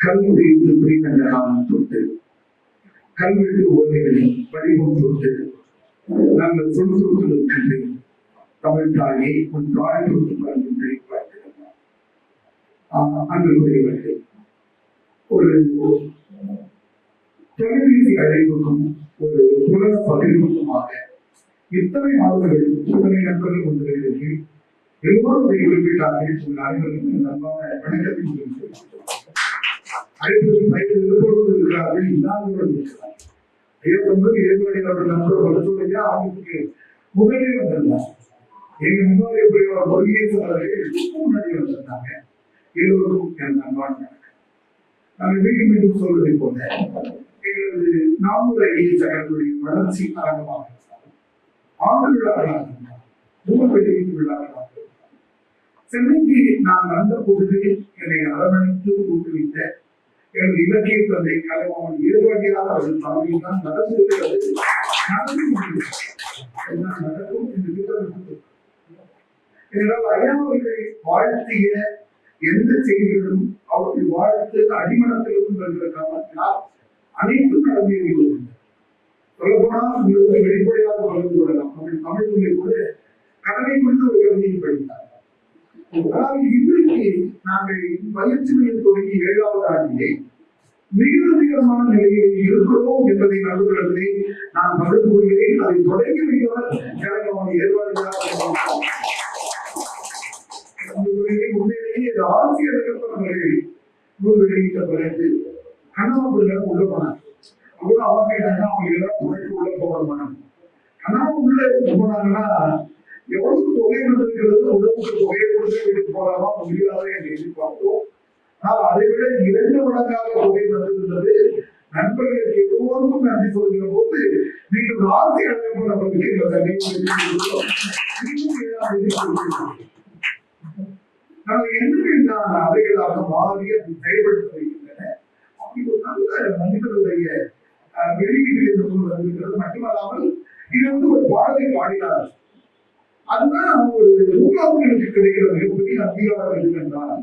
கல்வி புரிகின்ற காலம் தொட்டு கல்வெட்டு ஓலைகளின் வடிவம் தொட்டு நாங்கள் சொல் சொல்லிருக்கின்றேன் தமிழ் தாயை உன் தாய் தொட்டு வருகின்றேன் பார்க்கிறோம் அன்புக்குரியவர்கள் ஒரு தொலைபேசி அழைப்புக்கும் ஒரு உலக பகிர்வுக்குமாக இத்தனை மாதங்கள் இத்தனை நண்பர்கள் வந்திருக்கிறீர்கள். எல்லோரும் இதை குறிப்பிட்டார்கள் உங்கள் அனைவருக்கும் என் அன்பான வணக்கத்தை தெரிவித்துக் அழைப்பதில் வயதில் இருக்கிறார்கள் இல்லாதவர்கள் இருக்கிறார்கள் ஐயப்பன்பது ஏற்கனவே அவர்கள் நண்பர் அவங்களுக்கு முதலே வந்திருந்தார். எங்க முன்னோர் எப்படி அவர் முன்னாடி வந்திருந்தாங்க. எல்லோருக்கும் என் அன்பான நாங்கள் மீண்டும் மீண்டும் சொல்வதை போல எங்களது நாமூர் ஐஏஎஸ் வளர்ச்சி காரணமாக ஆண்டு விழாக்களாக இருந்தாலும் விழாக்களாக சென்னைக்கு நான் வந்த பொழுது என்னை அரவணைத்து ஊக்குவித்த எனது இலக்கிய தந்தை கலைமாமன் ஏற்பாட்டியாக அவர்கள் தலைமையில் தான் நடந்திருக்கிறது நடந்து நடக்கும் என்று திட்டமிட்டு என்றால் ஐயா அவர்களை வாழ்த்திய எந்த செய்திகளும் அவர்கள் வாழ்த்து அடிமனத்திலும் வருகிற காரணத்தினால் அனைத்தும் நடந்தீர்கள் சொல்லப்போனால் உங்களுக்கு வெளிப்படையாக வளர்ந்து கொள்ளலாம் தமிழ் தமிழ் கூட கடலை குறித்து ஒரு கவிதையை படித்தார். ஆனால் இன்றைக்கு நாங்கள் பயிற்சி தொடங்கி ஏழாவது ஆண்டிலே மிக அதிகமான நிலையில் இருக்கிறோம் என்பதை நம்புகிறதை நான் பகிர்ந்து கொள்கிறேன் அதை தொடங்கி வைத்தவர் கலைஞர் ஏற்பாடு உண்மையிலேயே இது ஆசிரியர் நூல் வெளியிட்ட பிறகு கண்ணாமூர்ல உள்ள போனாங்க. அவங்க அவங்க கேட்டாங்க அவங்க எல்லாம் துணைக்கு உள்ள போகிற கண்ணாம உள்ள போனாங்கன்னா எவ்வளவு தொகை வந்திருக்கிறது உடம்புக்கு தொகையை கொடுத்து வீட்டுக்கு போகலாமா முடியாத என்று எதிர்பார்த்தோம் ஆனால் அதை விட இரண்டு மடங்காக தொகை வந்திருந்தது. நண்பர்களுக்கு எல்லோருக்கும் நன்றி சொல்கிற போது நீங்கள் வார்த்தை அழைப்பு நம்மளுக்கு இந்த தண்ணீர் நம்ம என்னவென்றால் அவைகளாக மாறி அது செயல்படுத்த வைக்கின்றன. அப்படி ஒரு நல்ல மனிதனுடைய அஹ், வெளியீட்டில் மட்டுமல்லாமல் இது வந்து ஒரு பாடலை பாடினார். அதுதான் ஒரு நூலாளர்களுக்கு கிடைக்கிற மிகப்பெரிய அங்கீகாரம் இருக்கின்றால்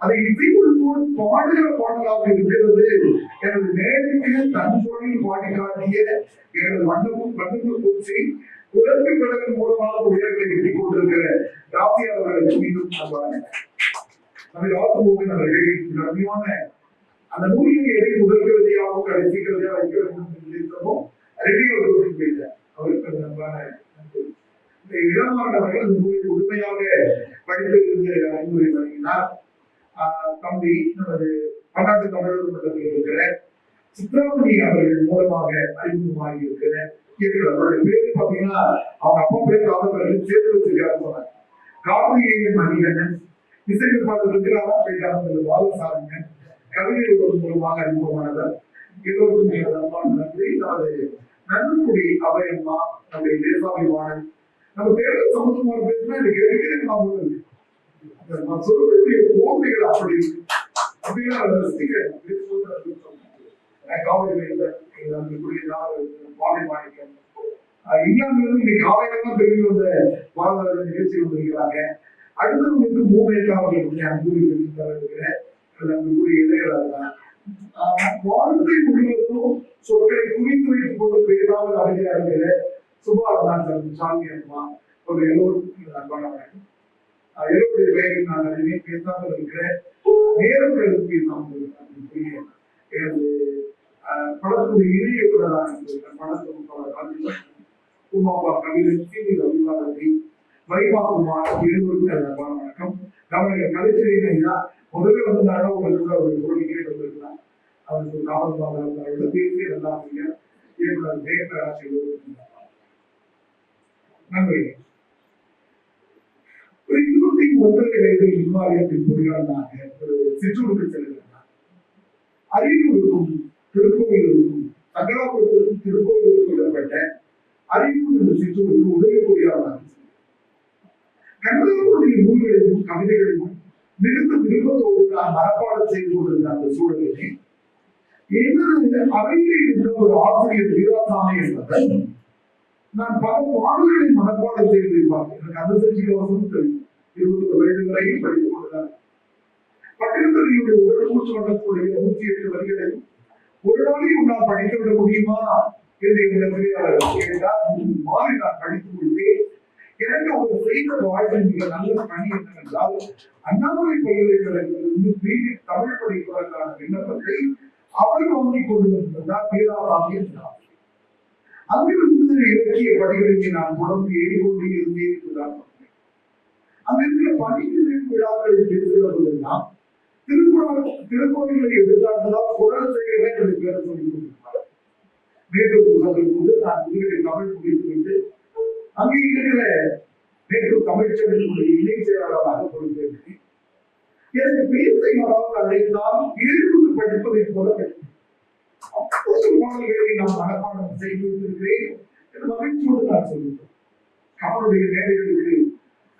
அதை இசைக்குழுவோடு பாடுகிற பாடலாக இருக்கிறது. எனது மேடைக்கு தன் குரலில் பாடி காட்டிய எனது மண்டபம் வண்ணங்கள் பூச்சி உடற்கு கடலின் மூலமாக உயர்களை எட்டிக் கொண்டிருக்கிற ராசியார் அவர்களுக்கு மீண்டும் சொல்வாங்க நம்ம ராசமோகன் அவர்கள் இந்த அந்த நூலில் எதை முதல் கருதியாகவும் கடைசி கருதியாக வைக்க வேண்டும் என்று நினைத்தமோ அவருக்கு அந்த அன்பான நன்றி. இந்த இளமாறன் அவர்கள் நூலை முழுமையாக படித்திருந்து அறிவுரை வழங்கினார். தம்பி நமது பன்னாட்டு தமிழர் மன்றத்தில் இருக்கிற சித்ராமணி அவர்கள் மூலமாக அறிமுகமாகி இருக்கிற அவருடைய பேரு பாத்தீங்கன்னா அவங்க அப்பா பேர் காதவர்கள் சேர்த்து வச்சிருக்காரு சொன்னாங்க. கார்த்திகேயன் மணிகண்டன் இசையமைப்பாளர் இருக்கிறாரா போயிட்டாங்க பாலசாமிங்க கவிதை ஒரு மூலமாக அறிமுகமானவர். எல்லோருக்கும் எனது அன்பான நன்றி. நமது நன்குடி அவையம்மா நம்முடைய தேசாபிமானன் நம்ம தேர்தல் சம்பந்தமாக பேசினா எனக்கு எடுக்கிறே நான் வருது. அந்த நான் சொல்லக்கூடிய போதைகள் அப்படி அப்படின்னா பேசும்போது காவல் பாலை மாணிக்கம். இங்கிலாந்துல இருந்து இன்னைக்கு தெரிஞ்சு வந்த மாணவர்கள் நிகழ்ச்சி வந்திருக்கிறாங்க. அடுத்தது வந்து மூவேக்கா அவர்களுடைய அன்புரி இருக்கிறேன் அன்புக்குரிய இளையராஜா. வாழ்க்கை முழுவதும் சொற்களை குறித்து வைத்துக் கொண்டு பேசாமல் அமைதியாக சுபாரதான் சாமி அம்மா ஒரு எல்லோருக்கும் அன்பான வணக்கம் எல்லோருடைய பெயரில் நான் அதிலே பேசாமல் இருக்கிற நேரம் நாம் பேசாமல் இருக்கிறேன் எனது படத்துடைய இணைய இயக்குனராக இருந்திருக்கிறேன் படத்துக்கு பல ராஜேஷ் உமாப்பா கவிஞர் சி வி ரவிபாரதி வைமா குமார் இருவருக்கும் எனது அன்பான வணக்கம். கவர்னர் கலைச்செழியன் ஐயா முதல்ல வந்து உங்களுக்கு ஒரு பொருள் கேட்டு வந்திருக்கிறேன் அவருக்கு காவல் அவரோட பேசி நல்லா ஆசிரியர் இயக்குனர் ஜெயபிரகாஷ் இருவருக்கும் நன்றி ஒரு இருபத்தி ஒன்றரை வயதில் இம்மாலயத்தின் பொறியாளராக ஒரு சிற்றூருக்கு செல்கிறார். அரியலூருக்கும் திருக்கோயிலுக்கும் சங்கராபுரத்திற்கும் திருக்கோயிலுக்கும் இடப்பட்ட அரியலூர் என்ற சிற்றூருக்கு உதவி பொறியாளராக கண்ணதாசனுடைய நூல்களையும் கவிதைகளையும் மிகுந்த விருப்பத்தோடு நான் செய்து கொண்டிருந்த அந்த சூழலிலே எனது அறையிலே இருந்த ஒரு ஆசிரியர் வீராசாமி என்பவர் நான் பல பாடல்களை மனப்பாடம் செய்து எனக்கு அந்த செஞ்சு தெரியும் இருபத்தி ஒரு வயது வரையில் படித்துக் கொண்டுதான். பட்டிருந்த உடல் மூச்சு நூற்றி எட்டு வரிகளை ஒரு நாளைக்கு படித்து படித்துவிட முடியுமா என்று என்னிடத்திலே அவர் கேட்டார் மாறி நான் படித்து முடித்தேன் எனக்கு அவர் செய்த வாழ்வில் மிக நல்ல பணி என்னவென்றால் அண்ணாமலை பல்கலைக்கழகத்திலிருந்து பிடி தமிழ் படிப்பதற்கான விண்ணப்பத்தை அவர் வாங்கிக் கொண்டு வந்திருந்தார். பேராசாமி என்றார் அங்கிருந்து இலக்கிய படிகளை நான் தொடர்ந்து ஏறிக்கொண்டே இருந்தேன் என்றுதான் சொன்னேன் அங்கிருக்கிற பணிநிலை விழாக்களில் பேசுகிற போதெல்லாம் திருக்குறள் திருக்கோயிலை எடுத்தாண்டதால் குரல் செய்யவே என்று பேர சொல்லிக் மேட்டூர் புகழின் கொண்டு நான் தமிழ் முடித்து விட்டு அங்கே இருக்கிற மேட்டூர் தமிழ்ச்சபையினுடைய இணை செயலாளராக பொறுப்பேற்றேன். எனக்கு பேசை யாராவது அழைத்தால் எழுத்து படிப்பதை போல கிடைக்கும் அப்போது நான் மனப்பாடம் செய்து வைத்திருக்கிறேன் என்று மகிழ்ச்சியோடு நான் சொல்லுகிறேன் அவருடைய நேரங்களுக்கு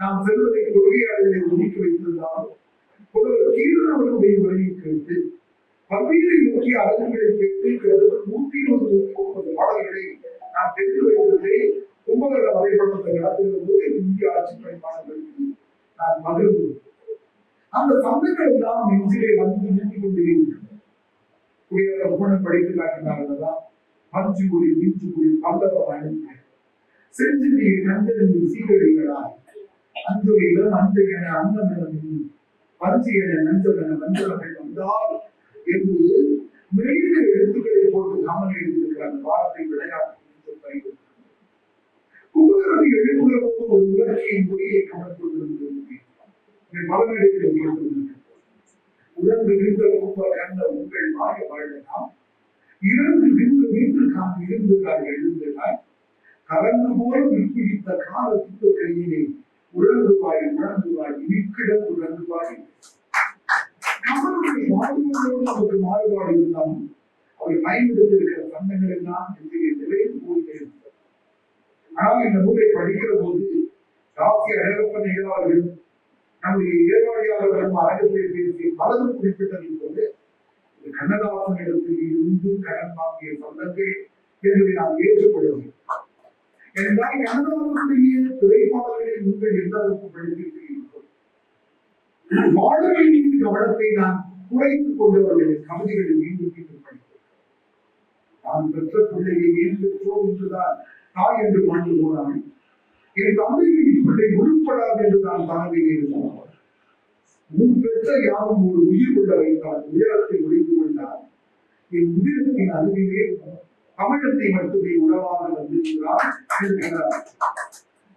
நாம் செல்வதை கொள்கையாளர்களை ஒதுக்கி வைத்திருந்தாலும் புலவர் கீழன் உரையை கேட்டு பல்வேறு முக்கிய அரங்குகளை கேட்டு கிட்டத்தட்ட நூத்தி இருபது முப்பது பாடல்களை நான் தெரிந்து வைத்ததை கும்பகர வரைபடத்தை நடத்துகிற போது இந்திய ஆட்சி பணிப்பாளர்களுக்கு நான் மகிழ்ந்து அந்த சந்தங்கள் எல்லாம் நெஞ்சிலே வந்து நின்று கொண்டே இருக்கிறது குணம் படித்து குடி நீச்சு குடி பல்லவ அணிந்து செஞ்சிலே கண்டறிந்து சீரடிகளாய் அஞ்சுகையில அஞ்சையன அன்னமென பஞ்சியன நஞ்சமென வஞ்சகங்கள் வந்தால் என்று எழுத்துக்களை போட்டு கமல் எழுதியிருக்கிற அந்த வார்த்தை விளையாட்டு கும்பகரனை எழுப்புகிற போது ஒரு உலகையின் மொழியை கமல் கொண்டிருந்தது பலமேடைகள் உடன் உறந்து நின்ற கண்ட உங்கள் மாய வாழலாம். இருந்து நின்று நின்று காம் இருந்ததாய் எழுந்ததாய் கலந்து போல் விற்பிடித்த கால துக்க கையிலே உறங்குவாய் உணர்ந்துவாய் இனிக்கிடம் உணர்ந்துவாய் கமலுடைய வாழ்வுகளோடு அவருக்கு மாறுபாடு இருந்தாலும் அவை பயன்படுத்தியிருக்கிற சந்தங்கள் எல்லாம் இன்றைய நிறைவு போகிறேன் ஆனால் இந்த நூலை படிக்கிற போது ராசி அழகப்பன் ஐயாவர்கள் நம்முடைய ஏற்பாடியாளர்களும் அரங்கத்தில் பேசிய பலரும் குறிப்பிட்டதை போது இது கண்ணதாசன் இடத்தில் இருந்து கடன் வாங்கிய சொந்தங்கள் என்பதை நாம் ஏற்றுக்கொள்ளும் என்றால் கண்ணதாசனுடைய திரைப்பாடல்களை நீங்கள் எந்த அளவுக்கு படித்திருக்கிறீர்கள் வாழ்வின் மீது கவனத்தை நான் குறைத்துக் கொண்டவர்களின் கவிதைகளை மீண்டும் மீண்டும் படித்தேன் நான் பெற்ற பிள்ளையை ஏன் பெற்றோம் என்றுதான் தாய் என்று மண்டு போனாள் என் தந்தையின் பிள்ளை உருப்படாது என்று நான் தலைமையில் இருந்தார் உன் பெற்ற யாரும் ஒரு உயிர் கொள்ள வைத்தால் உயரத்தை ஒழிந்து கொண்டார் என் உதிரத்தின் அருகிலே தமிழத்தை மட்டுமே உணவாக வந்திருக்கிறார் என்கிறார்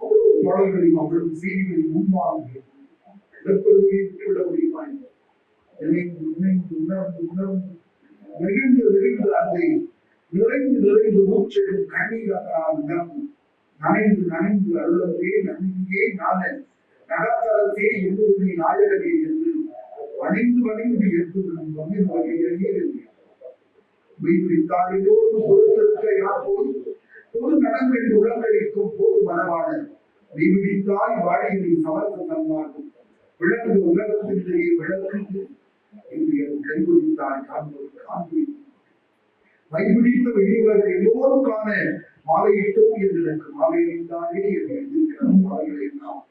அவ்வளவு பாடல்களையும் அவ்வளவு செய்திகளையும் முன்பாக எதிர்ப்பதை விட்டுவிட முடியுமா நினைந்து நினைந்து உணர்ந்து உணர்ந்து நெகிழ்ந்து நெகிழ்ந்து அதை நிறைந்து நிறைந்து மூச்செடும் கண்ணீர் அதனால் நிரம்பும் நனைந்து நனைந்து அருளத்தே நன்றியே நான நடத்தலத்தே எண்ணுவதை நாயகனே என்று வணிந்து வணிந்து எடுத்து வந்தின் வகையிலேயே மெய்பிடித்தாரிலோடு பொறுத்திருக்க யார் போது பொது நடங்கள் உலகளிக்கும் போது மனவாட மெய்பிடித்தாய் வாழியை சமர்த்த தன்மார்க்கும் விளங்கு உலகத்திலேயே விளக்கு என்று என் கைபிடித்தாய் காண்பது காண்பி மைபிடித்த வெளியுலக எல்லோரும் காண மாலையிட்டோம் எனக்கு மாலை அணிந்தாரே என்று எழுதியிருக்கிற மாலைகளை எல்லாம்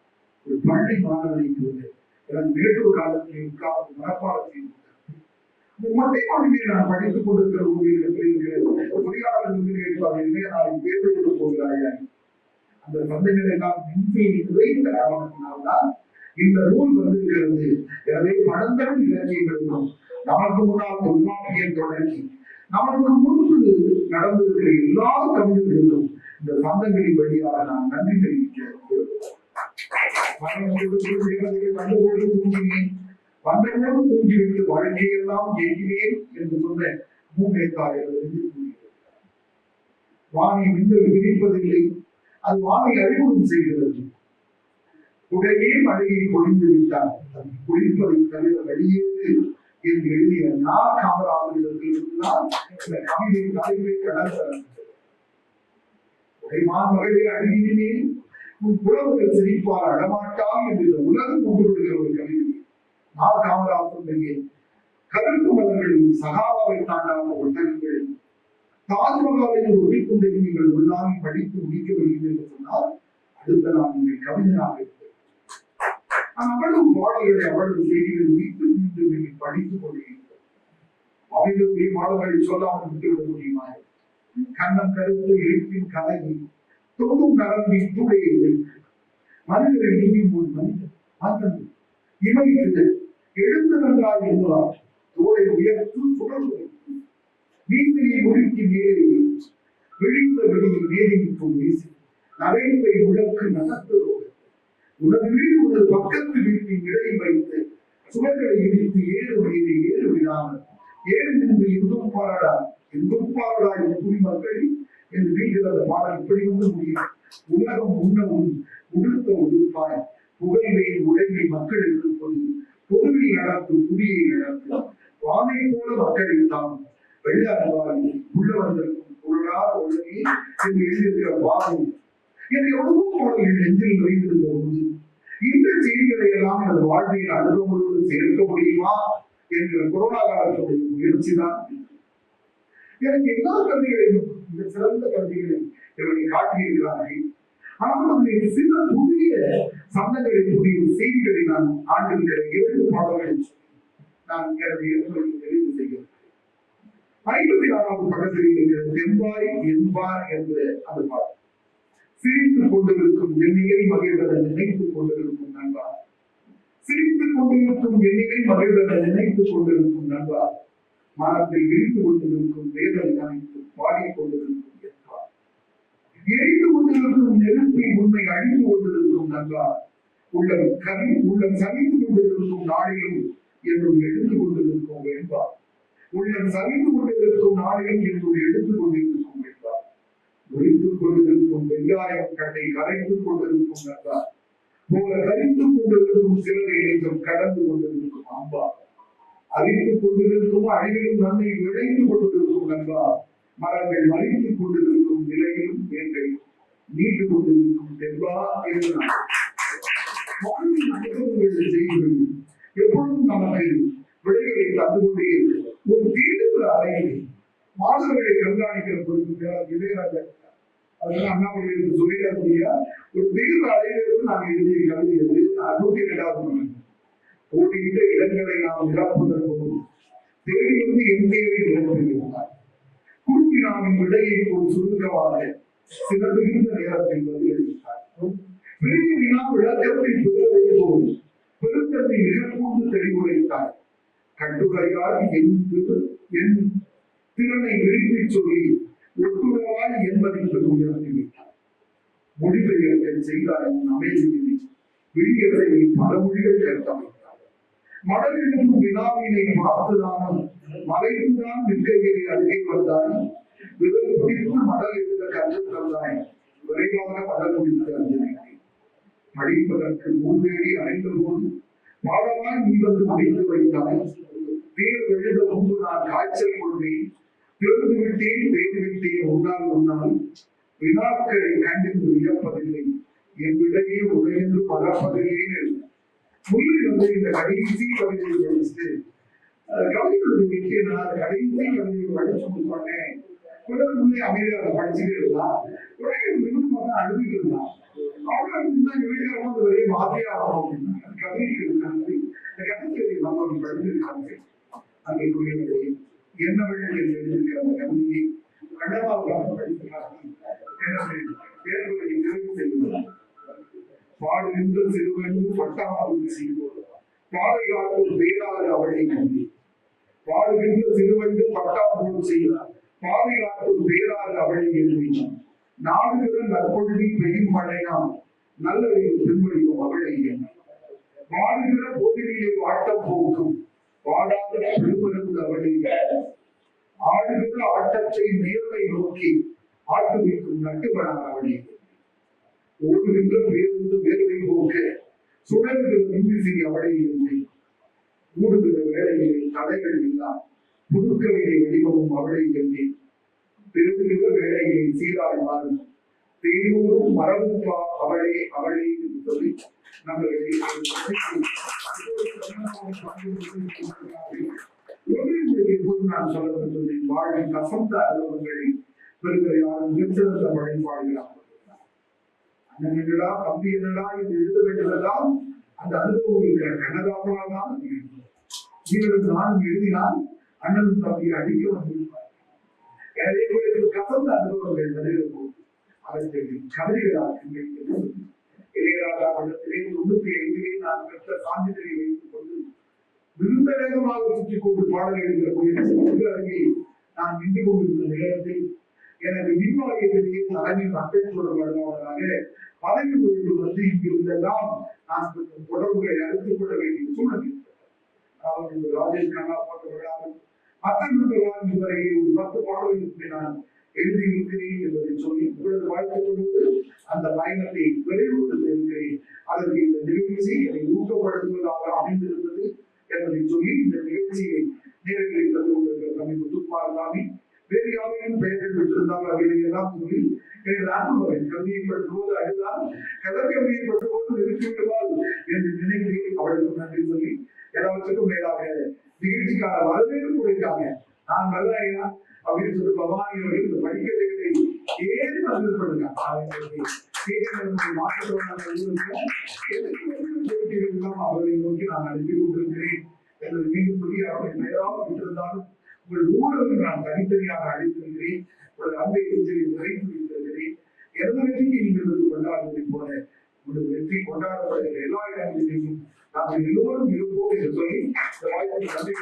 ஒரு பள்ளி மாணவனை போது எனது மேட்டூர் காலத்தில் உட்கார்ந்து மொட்டை மாடிலே நான் படித்துக் கொண்டிருக்கிற ஊழியர்கள் பொறியாளர்கள் வந்து கேட்பார்கள் இல்லையா நான் தேர்வு எழுத போகிறாயா? அந்த சந்தைகள் எல்லாம் மின்சை நிறைந்த காரணத்தினால்தான் இந்த நூல் வந்திருக்கிறது. எனவே பழந்தமிழ் இலக்கியங்களுக்கும் நமக்கு முன்னால் தொல்காப்பியம் தொடங்கி நமக்கு முன்பு நடந்திருக்கிற எல்லா கவிஞர்களுக்கும் இந்த சந்தங்களின் வழியாக நான் நன்றி தெரிவிக்கிறேன். வந்தபோது தூங்கினேன். வந்தபோது தூங்கிவிட்டு வாழ்க்கையெல்லாம் எங்கினேன் என்று சொன்ன மூமேத்தாய் வானை மின்னல் விரிப்பதில்லை அது வானை அறிமுகம் செய்கிறது. உடனே மழையை பொழிந்து விட்டார். அது குளிப்பதை தவிர வெளியேறு என்று எழுதிய நான் காமராஜரிடத்தில் இந்த கவிதை தலைமை கடந்த உடைமான் மகளே அழகினே உன் புலவர்கள் சிரிப்பார் அடமாட்டான் என்று இந்த உலகம் கொண்டு விடுகிற ஒரு கவிதை. நா காமராஜனுடைய கருப்பு மலர்களின் சகாவாவை தாண்டாத ஒட்டகங்கள் தாஜ்மஹாலில் ஒட்டிக்கொண்டு நீங்கள் உள்ளாமல் படித்து முடிக்க முடிக்கவில்லை என்று சொன்னால் அடுத்த நான் உங்கள் கவிஞனாக அவ்வளவு பாடல்களை அவ்வளவு செய்திகள் மீண்டும் மீண்டும் நீங்கள் படித்துக் கொண்டிருக்கிறோம் அவைகளுடைய பாடல்களை சொல்லாமல் விட்டுவிட முடியுமா? கண்ணம் கருத்து எழுப்பின் கலகி தொங்கும் கலந்து துடையை வைத்து மனிதரை போது மனிதன் அந்த இமைத்து எழுந்து நன்றாக என்பதால் தோளை உயர்த்து சுடர் வைத்து மீன்களை முழுக்கி விழித்த வெளியில் நேரில் வீசி நகைப்பை உழக்கு நகர்த்ததோடு உனது வீடு உனது பக்கத்து வீட்டின் இடை வைத்து சுவர்களை இடித்து ஏறு மீது ஏறு விடாமல் ஏறு நின்று எங்கும் பாரடா எங்கும் பாரடா கூறி மக்கள் என்று வீட்டில் அந்த பாடல் இப்படி வந்து முடியும். உலகம் உண்ணவும் உடுத்த உடுப்பாய். புகழ்வை உடைமை மக்களுக்கு பொது பொதுவை நடத்து புவியை நடத்து வானை போல மக்களை தாம் வெள்ள அறிவாளி உள்ளவர்களுக்கும் பொருளாத உலகே என்று எழுதியிருக்கிற பாவம் என்று எவ்வளவோ பாடல்கள் நெஞ்சில் நிறைந்திருந்த போது இந்த செய்திகளை எல்லாம் எனது வாழ்வில் அனுபவங்களோடு சேர்க்க முடியுமா என்ற கொரோனா காலத்துடைய முயற்சி தான் எனக்கு எல்லா கல்விகளையும் இந்த சிறந்த கல்விகளை இவர்கள் காட்டியிருக்கிறார்கள். ஆனால் அதில் சில புதிய சந்தங்களை புதிய செய்திகளை நான் ஆண்டிருக்கிற இரண்டு பாடல்களை நான் எனது ஏற்பதை தெரிவு செய்கிறேன். ஐம்பத்தி ஆறாவது பக்கத்தில் இருக்கிற தெம்பாய் என்பார் என்ற அந்த பாடல். சிரித்துக் கொண்டிருக்கும் எண்ணிலை மகிழ்வதை நினைத்துக் கொண்டிருக்கும் நண்பா. சிரித்துக் கொண்டிருக்கும் எண்ணிலை மகிழ்வதை நினைத்துக் கொண்டிருக்கும் நண்பா. மனத்தில் விரிந்து கொண்டிருக்கும் வேதனை அனைத்து பாடிக்கொண்டிருக்கும் என்பா எரிந்து கொண்டிருக்கும் நெருப்பை உண்மை அழிந்து கொண்டிருக்கும் நண்பா. உள்ளம் கவி உள்ளம் சகித்து கொண்டிருக்கும் நாளிலும் என்றும் எழுந்து கொண்டிருக்கும் என்பா உள்ளம் சகித்து கொண்டிருக்கும் நாளிலும் என்றும் எழுந்து கொண்டிருக்கும் குறித்துக் கொண்டிருக்கும் வெங்காயம் கண்ணை கரைத்துக் கொண்டிருக்கும் என்றார் போல கரித்துக் கொண்டிருக்கும் சிலரை நீங்கள் கடந்து கொண்டிருக்கும் அம்பா. அறித்துக் கொண்டிருக்கும் அழிவிலும் நன்மை விளைந்து கொண்டிருக்கும் நண்பா மரங்கள் மறித்துக் கொண்டிருக்கும் நிலையிலும் வேண்டை நீண்டு கொண்டிருக்கும் தென்பா என்று நான் செய்திகள் எப்பொழுதும் நமக்கு விடைகளை தந்து கொண்டே ஒரு தீர்வு அறையில் மாணவர்களை கண்காணிக்கிற பொழுது விவேகாஜர் அதனால அண்ணாமலைக்கு சொல்லிடக்கூடிய ஒரு தீர்வு அறையிலிருந்து நான் எழுதிய கவிதை அது நூத்தி இரண்டாவது பக்கம். இடங்களை நாம் நிரப்புவதற்கும் தேடி வந்து எந்தேவை நிரப்புகிறார் குழுவினாவின் விடையை போல் சுருக்கமாக சிறப்பிருந்த நேரத்தில் பதிலளித்தார். பெரிய வினா விளக்கத்தை பெறுவதை போல் பெருந்தன்மை மிகக்கூர்ந்து தெளிவுரைத்தார். கட்டுரையால் என் என் திறனை சொல்லி ஒட்டுறவாய் என்பதற்கு உயர்த்திவிட்டார் மொழிபெயர்த்தல் செய்தார் என் அமைதியினை விழியதை பல மொழிகள் கட்டமைத்தார் மடலிடும் வினாவினை பார்த்துதானும் மறைத்துதான் நிற்கையை அருகே வந்தாய். விரல் பிடித்து மடல் இருந்த கற்றுத் தந்தாய். விரைவாக மடல் முடித்து அஞ்சினேன் படிப்பதற்கு மூன்றேடி அடைந்த போது பாடமாய் நீ வந்து முடித்து வைத்தாய். தேர் எழுத முன்பு நான் காய்ச்சல் கொள்வேன். திறந்து விட்டேன் தேடி விட்டேன் உன்னால் உன்னால் வினாக்களை கண்டித்து வியப்பதில்லை. என் விடையே உடையென்று மறப்பதில்லை முள்ளி வந்து இந்த கடைசி கவிதையை படிச்சுட்டு அஹ், கவிதைகளுடைய முக்கிய நான் அந்த கடைசி கவிதையை படிச்சு முடிச்சோடனே கொஞ்சம் முன்னே அமைதியாக அதை படிச்சுட்டு இருந்தான். உடனே விருந்து பார்த்தா அழுதுட்டு இருந்தான். அவ்வளோ இருந்தா எங்க வீட்டுல வந்து ஒரே மாதிரியா ஆகும் அப்படின்னா அந்த கவிதைக்கு இருக்காங்க இந்த கவிதை நம்ம படிச்சிருக்காங்க அங்கே புரியவில்லை என்ன என்று எழுதியிருக்கிற அந்த கவிதையை கண்டமாவுக்காக படித்திருக்காங்க தேர்வுகளை நிறைவு செய்கிறார் பாடுகின்ற சிறுவன் பட்டாமல் செய்வோம் பாதுகாக்கும் பேராறு அவளை நம்பி. பாடுகின்ற சிறுவன் பட்டாமல் செய்தார் பாதுகாக்கும் பேராறு அவளை நம்பி. நாடுகிற நற்பொழுதி பெய்யும் மழையாம் நல்லறிவு பின்வழியும் அவளை வாடுகிற போதிலே வாட்டம் போக்கும். வாடாத பெருமருந்து அவளை ஆடுகிற ஆட்டத்தை நேர்மை நோக்கி ஆட்டுவிக்கும் நட்டுவனார் அவளை எண்ணி. ஓடுகின்ற பேருந்து வேர்வை போக்க சுழல்கிற மின்விசி அவளை இல்லை கூடுகிற வேலைகளை தடைகள் இல்லா புதுக்கவிதை வடிவமும் அவளை இல்லை பெருகிற வேலைகளை சீராய் மாறும் தேனூரும் மரபுப்பா அவளே அவளே என்று சொல்லி நம்மளை எப்போது நான் சொல்லப்பட்டுள்ளேன் வாழ்வின் கசந்த அனுபவங்களை பெறுகிற யாரும் மிகச்சிறந்த மழை பாடுகிறார் அண்ணன் தம்பி என்னடா என்று எழுத வேண்டுமென்றால் அந்த அனுபவம் இருக்கிற கண்ணதாசனால் தான் எழுதினால் தம்பியை அடிக்க வந்திருப்பார் எனவே உங்களுக்கு கசந்த அனுபவங்கள் வருகிறபோது அவற்றை கவிதைகளாக இளையராஜா மண்டலத்திலே தொண்ணூத்தி ஐந்திலே நான் பெற்ற சான்றிதழை வைத்துக் கொண்டு விருந்த வேகமாக சுற்றி கொண்டு பாடல் எழுதுகிற போது அருகே நான் நின்று கொண்டிருந்த நேரத்தில் எனது மின்வாரியத்திலேயே தலைமை மக்கள் தொடர்பாளராக பதவி உயர்வு வந்து இங்கிருந்தெல்லாம் நான் கொஞ்சம் தொடர்புகளை அறுத்துக் கொள்ள வேண்டிய சூழல் அதாவது ராஜேஷ் கண்ணா போன்றவர்களாலும் மற்ற நண்பர்களால் இதுவரை ஒரு பத்து பாடல்களுக்கு நான் எழுதியிருக்கிறேன் என்பதை சொல்லி உங்களது வாழ்த்துக் கொள்வது அந்த பயணத்தை விரைவுபடுத்த இருக்கிறேன் அதற்கு இந்த நிகழ்ச்சி என்னை ஊக்கப்படுத்துவதாக அமைந்திருந்தது என்பதை சொல்லி இந்த நிகழ்ச்சியை நேரங்களில் தந்து கொண்டிருக்கிற தமிழ் முத்துக்குமார் வேறு யாரையும் பெயர்கள் விட்டிருந்தால் அவைகளை எல்லாம் சொல்லி எனது அன்புகளை கல்வியைப்படுத்துவது அழுதால் கடற்கல்வியைப்படுத்துவது நிறுத்திவிடுவாள் என்று நினைத்து அவளுக்கு நன்றி சொல்லி எல்லாவற்றுக்கும் மேலாக நிகழ்ச்சிக்கான வரவேற்பு நான் நல்ல அப்படின்னு சொல்லி பவானி அவர்கள் இந்த படிக்கட்டுகளை ஏறி வந்து பண்ணுங்க அவர்களை நோக்கி நான் அனுப்பி கொண்டிருக்கிறேன் எனது வீடு சொல்லி அவர்கள் நேராக விட்டிருந்தாலும் உங்கள் ஒவ்வொருவரும் நான் தனித்தனியாக அழைத்திருக்கிறேன். உங்களது அன்பை நெஞ்சில் நிறைத்து வைத்திருக்கிறேன் எனது வெற்றிக்கு நீங்கள் வந்து கொண்டாடுவதை போல உங்களது வெற்றி கொண்டாடப்படுகிற எல்லா இடங்களிலேயும் நாங்கள் எல்லோரும் இருப்போம் என்று சொல்லி இந்த வாய்ப்பை நன்றி.